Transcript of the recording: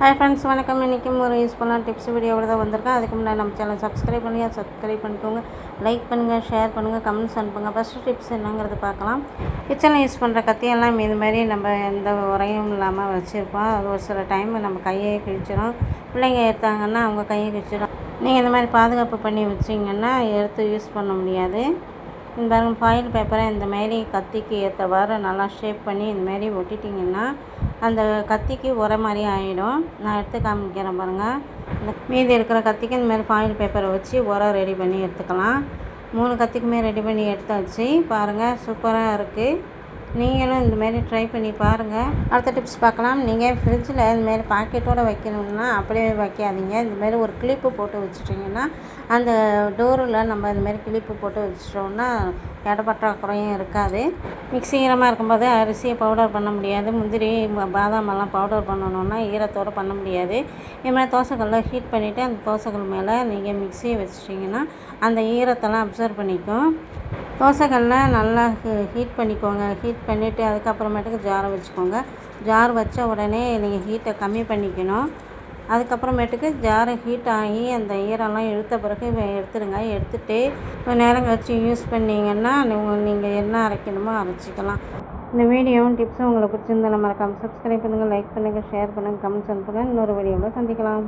Hi friends வணக்கம். இன்றைக்கும் ஒரு யூஸ்ஃபுல்லான டிப்ஸ் வீடியோவோட தான் வந்திருக்கேன். அதுக்கு முன்னாடி நம்ம சேனல் சப்ஸ்கிரைப் பண்ணி சப்ஸ்கிரைப் பண்ணிக்கோங்க. லைக் பண்ணுங்கள் ஷேர் பண்ணுங்கள் கமெண்ட்ஸ் அனுப்புங்க ஃபஸ்ட்டு டிப்ஸ் என்னங்கிறது பார்க்கலாம். கிச்சனில் யூஸ் பண்ணுற கத்தியெல்லாம் இது மாதிரி நம்ம எந்த உரையும் இல்லாமல் வச்சுருப்போம். அது ஒரு சில டைம் நம்ம கையை கிழிச்சிடும் பிள்ளைங்க எடுத்தாங்கன்னா அவங்க கையை கிழிச்சிடும் நீங்கள் இந்த மாதிரி பாதுகாப்பு பண்ணி வச்சிங்கன்னா எடுத்து யூஸ் பண்ண முடியாது. இந்த பாருங்கள் ஃபாயில் பேப்பரை இந்த மாரி கத்திக்கு ஏற்றவாறு நல்லா ஷேப் பண்ணி இந்த மாரி ஒட்டிட்டிங்கன்னா அந்த கத்திக்கு உர மாதிரி ஆகிடும் நான் எடுத்து காமிக்கிறேன் பாருங்கள் இந்த மீதி இருக்கிற கத்திக்கு இந்த மாதிரி ஃபாயில் பேப்பரை வச்சு உரம் ரெடி பண்ணி எடுத்துக்கலாம். மூணு கத்திக்குமே ரெடி பண்ணி எடுத்தாச்சு. பாருங்கள் சூப்பராக இருக்குது நீங்களும் இந்தமாரி ட்ரை பண்ணி பாருங்கள் அடுத்த டிப்ஸ் பார்க்கலாம். நீங்கள் ஃப்ரிட்ஜில் இந்தமாரி பாக்கெட்டோடு வைக்கணும்னா அப்படியே வைக்காதீங்க. இந்தமாரி ஒரு கிளிப்பு போட்டு வச்சுட்டிங்கன்னா அந்த டோரில் நம்ம இந்தமாரி கிளிப்பு போட்டு வச்சிட்டோம்னா இடப்பற்றாக்குறையும் இருக்காது. மிக்ஸி ஈரமாக இருக்கும்போது அரிசியை பவுடர் பண்ண முடியாது. முந்திரி பாதாமெல்லாம் பாதாம் எல்லாம் பவுடர் பண்ணணுன்னா ஈரத்தோடு பண்ண முடியாது. இதுமாதிரி தோசைக்கல்ல ஹீட் பண்ணிவிட்டு அந்த தோசைக்கல் மேலே நீங்கள் மிக்ஸியை வச்சிட்டிங்கன்னா அந்த ஈரத்தெல்லாம் அப்சர்வ் பண்ணிக்கும். தோசைக்கல்ல நல்லா ஹீட் பண்ணிக்கோங்க. ஹீட் பண்ணிவிட்டு அதுக்கப்புறமேட்டுக்கு ஜாரை வச்சுக்கோங்க. ஜார் வச்ச உடனே நீங்கள் ஹீட்டை கம்மி பண்ணிக்கணும். அதுக்கப்புறமேட்டுக்கு ஜாரை ஹீட் ஆகி அந்த ஈரெல்லாம் இழுத்த பிறகு எடுத்துடுங்க எடுத்துகிட்டு கொஞ்சம் நேரம் கழிச்சு யூஸ் பண்ணிங்கன்னா நீங்கள் நீங்கள் என்ன அரைக்கணுமோ அரைச்சிக்கலாம். இந்த வீடியோவும் டிப்ஸும் உங்களுக்கு பிடிச்சிருந்தா மறக்காமல் சப்ஸ்கிரைப் பண்ணுங்கள் லைக் பண்ணுங்கள் ஷேர் பண்ணுங்கள் கமெண்ட்ஸ் அனுப்புங்கள் இன்னொரு வீடியோவில் சந்திக்கலாம்.